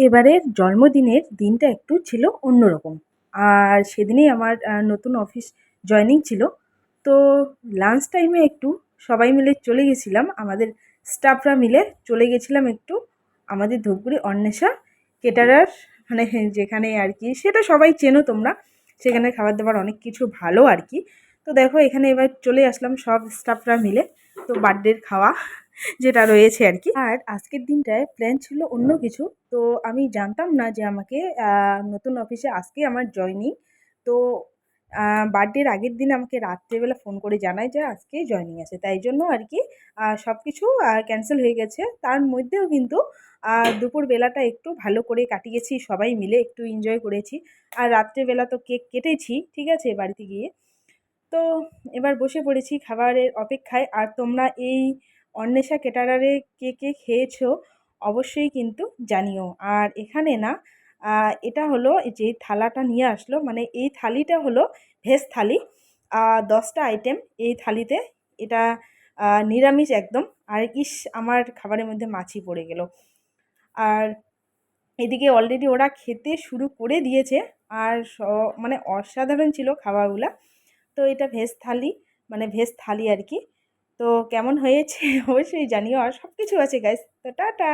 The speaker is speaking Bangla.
এবারের জন্মদিনের দিনটা একটু ছিল অন্যরকম। আর সেদিনেই আমার নতুন অফিস জয়েনিং ছিল। তো লাঞ্চ টাইমে একটু সবাই মিলে চলে গেছিলাম। আমাদের স্টাফরা মিলে চলে গেছিলাম একটু। আমাদের ধূপগুড়ি অন্বেষা কেটারার মানে যেখানে আর কি, সেটা সবাই চেনো তোমরা। সেখানে খাবার দাবার অনেক কিছু ভালো আর কি। তো দেখো এখানে এবার চলে আসলাম সব স্টাফরা মিলে। তো বার্থডের খাওয়া যেটা রয়েছে আর কি। আর আজকের দিনটায় প্ল্যান ছিল অন্য কিছু। তো আমি জানতাম না যে আমাকে নতুন অফিসে আজকে আমার জয়নিং তো বার্থডের আগের দিন আমাকে রাত্রেবেলা ফোন করে জানায় যে আজকে জয়নিং আছে। তাই জন্য আর কি সব কিছু ক্যান্সেল হয়ে গেছে। তার মধ্যেও কিন্তু আহ, দুপুর বেলাটা একটু ভালো করে কাটিয়েছি সবাই মিলে একটু এনজয় করেছি। আর রাত্রেবেলা তো কেক কেটেছি ঠিক আছে বাড়িতে গিয়ে। তো এবার বসে পড়েছি খাবারের অপেক্ষায়। আর তোমরা এই অন্বেষা ক্যাটারারে কে কে খেয়েছো অবশ্যই কিন্তু জানিও। আর এখানে না এটা হলো যে থালাটা নিয়ে আসলো মানে এই থালিটা হলো ভেজ থালি। দশটা আইটেম এই থালিতে। এটা নিরামিষ একদম। আর ইস, আমার খাবারের মধ্যে মাছি পড়ে গেল। আর এদিকে অলরেডি ওরা খেতে শুরু করে দিয়েছে। আর মানে অসাধারণ ছিল খাবারগুলা। তো এটা ভেজ থালি মানে ভেজ থালি আর কি। তো কেমন হয়েছে? অবশ্যই জানিও। আর সব কিছু আছে গাইস তো টাটা!